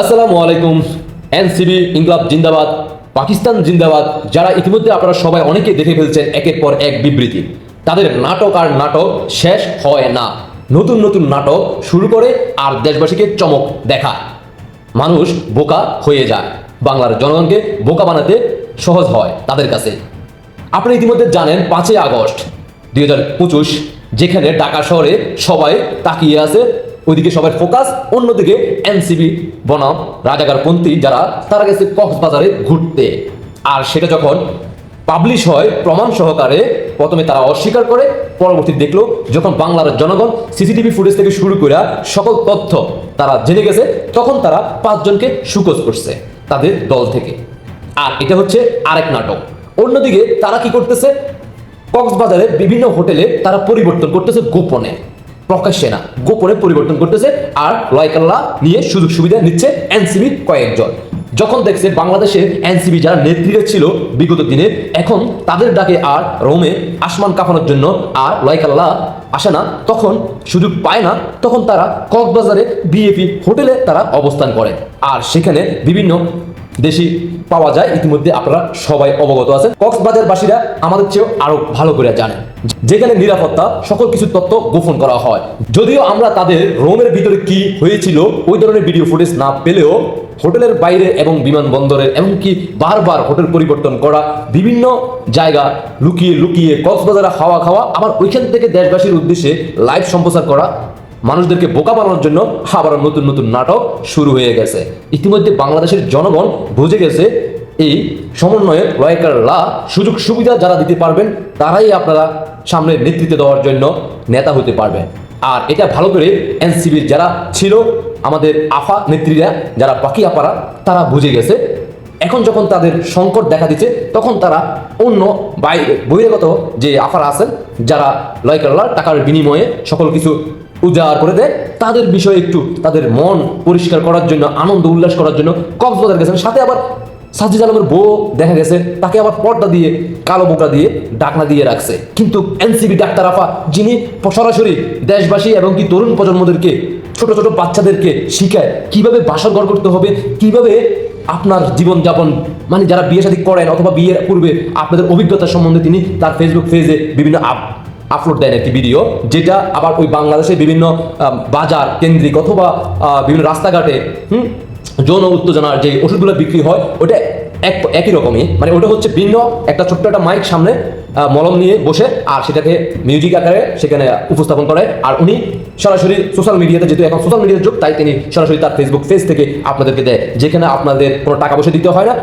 আসসালামু আলাইকুম। এনসিবি, ইনকলাব জিন্দাবাদ, পাকিস্তান জিন্দাবাদ, যারা ইতিমধ্যে আপনারা সবাই অনেকে দেখে ফেলছেন একের পর এক বিবৃতি। তাদের নাটক আর নাটক শেষ হয় না। নতুন নতুন নাটক শুরু করে আর দেশবাসীকে চমক দেখা মানুষ বোকা হয়ে যায়। বাংলার জনগণকে বোকা বানাতে সহজ হয় তাদের কাছে। আপনি ইতিমধ্যে জানেন পাঁচই আগস্ট দুই হাজার পঁচিশ, যেখানে ঢাকা শহরে সবাই তাকিয়ে আছে ওইদিকে সবাই ফোকাস অন্যদিকে এনসিবি বনাম রাজাকারপন্থী যারা, তারা গেছে কক্সবাজারে ঘুরতে। আর সেটা যখন পাবলিশ হয় প্রমাণ সহকারে, প্রথমে তারা অস্বীকার করে, পরবর্তী দেখল যখন বাংলার জনগণ সিসিটিভি ফুটেজ থেকে শুরু করে সকল তথ্য তারা জেনে গেছে, তখন তারা পাঁচজনকে সুকোজ করছে তাদের দল থেকে। আর এটা হচ্ছে আরেক নাটক। অন্যদিকে তারা কি করতেছে? কক্সবাজারের বিভিন্ন হোটেলে তারা পরিবর্তন করতেছে গোপনে। প্রকাশ্যে না, গোপনে পরিবর্তন করতেছে আর লয়কাল্লা নিয়ে সুযোগ সুবিধা নিচ্ছে এনসিবি কয়েকজন। যখন দেখছে বাংলাদেশে এনসিবি যারা নেতৃত্বে ছিল বিগত দিনে, এখন তাদের ডাকে আর রোমে আসমান কাঁপানোর জন্য আর লয়কাল্লা আসে না, তখন সুযোগ পায় না, তখন তারা কক্সবাজারে বিএপি হোটেলে তারা অবস্থান করে। আর সেখানে বিভিন্ন দেশি পাওয়া যায়, ইতিমধ্যে আপনারা সবাই অবগত আছেন। কক্সবাজারবাসীরা আমাদের চেয়েও আরও ভালো করে জানেন। যেখানে নিরাপত্তা, সকল কিছু তথ্য গোপন করা হয়। যদিও আমরা তাদের রোমের ভিতরে কি হয়েছিল, ওই ধরনের ভিডিও ফুটেজ না পেলেও হোটেলের বাইরে এবং বিমানবন্দরে এমনকি বারবার হোটেল পরিবর্তন করা, বিভিন্ন জায়গা লুকিয়ে লুকিয়ে কক্সবাজারে হাওয়া খাওয়া আবার ওইখান থেকে দেশবাসীর উদ্দেশ্যে লাইভ সম্প্রচার করা মানুষদেরকে বোকা বানানোর জন্য আবার নতুন নতুন নাটক শুরু হয়ে গেছে। ইতিমধ্যে বাংলাদেশের জনগণ বুঝে গেছে এই সমন্বয়ে লয়কার লা সুযোগ সুবিধা যারা দিতে পারবেন, তারাই আপনারা সামনে নেতৃত্ব দেওয়ার জন্য নেতা হতে পারবেন। আর এটা ভালো করে এনসিবির যারা ছিল, আমাদের আফা নেত্রীরা, যারা বাকি আপারা, তারা বুঝে গেছে। এখন যখন তাদের সংকট দেখা দিচ্ছে, তখন তারা অন্য বাইরে বহিরাগত যে আফার আছেন, যারা লয়কাল্লার টাকার বিনিময়ে সকল কিছু উজাড় করে দেয়। তাদের বিষয়ে একটু তাদের মন পরিষ্কার করার জন্য, আনন্দ উল্লাস করার জন্য কক্সবাজার গেছেন। সাথে আবার সাজিদ আলমের বউ দেখা গেছে, তাকে আবার পর্দা দিয়ে, কালো বোকা দিয়ে ডাকনা দিয়ে রাখছে। কিন্তু এনসিবি ডাক্তার আফা, যিনি সরাসরি দেশবাসী এবং কি তরুণ প্রজন্মদেরকে, ছোট ছোট বাচ্চাদেরকে শিখায় কীভাবে বাসর ঘর করতে হবে, কীভাবে আপনার জীবনযাপন মানে যারা বিয়ে শাদী করেন অথবা বিয়ের পূর্বে আপনাদের অভিজ্ঞতা সম্বন্ধে তিনি তার ফেসবুক পেজে বিভিন্ন আপ আপলোড দেন একটি ভিডিও যেটা আবার ওই বাংলাদেশের বিভিন্ন বাজার কেন্দ্রিক অথবা বিভিন্ন রাস্তাঘাটে, হুম, যৌন উত্তেজনার যে ওষুধগুলো বিক্রি হয়, ওটা এক, একই রকমই। মানে ওটা হচ্ছে ভিন্ন, একটা ছোট্ট একটা মাইক সামনে মলম নিয়ে বসে, আর সেটাকে মিউজিক আকারে সেখানে উপস্থাপন করে। আর উনি সরাসরি সোশ্যাল মিডিয়াতে যেহেতু এখন সোশ্যাল মিডিয়ার যুগ, তাই তিনি সরাসরি তার ফেসবুক পেজ থেকে আপনাদেরকে দেয়, যেখানে আপনাদের কোনো টাকা পয়সা দিতে হয় না।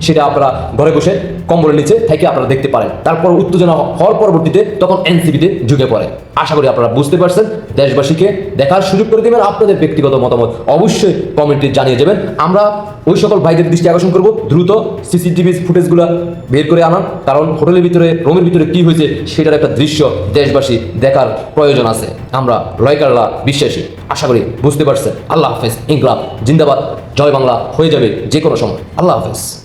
সেটা আপনারা ঘরে বসে কম্বলের নিচে থেকে আপনারা দেখতে পারেন। তারপর উত্তেজনা হওয়ার পরবর্তীতে তখন এনসিবিতে ঝুঁকে পড়ে। আশা করি আপনারা বুঝতে পারছেন। দেশবাসীকে দেখার সুযোগ করে দেবেন, আপনাদের ব্যক্তিগত মতামত অবশ্যই কমেন্টে জানিয়ে যাবেন। আমরা ওই সকল ভাইদের দৃষ্টি আকর্ষণ করব। দ্রুত সিসিটিভি ফুটেজগুলো বের করে আনার। কারণ হোটেলের ভিতরে, রুমের ভিতরে কি হয়েছে সেটার একটা দৃশ্য দেশবাসী দেখার প্রয়োজন আছে। আমরা লয়কারলা বিশ্বাসী। আশা করি বুঝতে পারছেন। আল্লাহ হাফেজ। ইনকলাব জিন্দাবাদ। জয় বাংলা হয়ে যাবে যে কোনো সময়। আল্লাহ হাফেজ।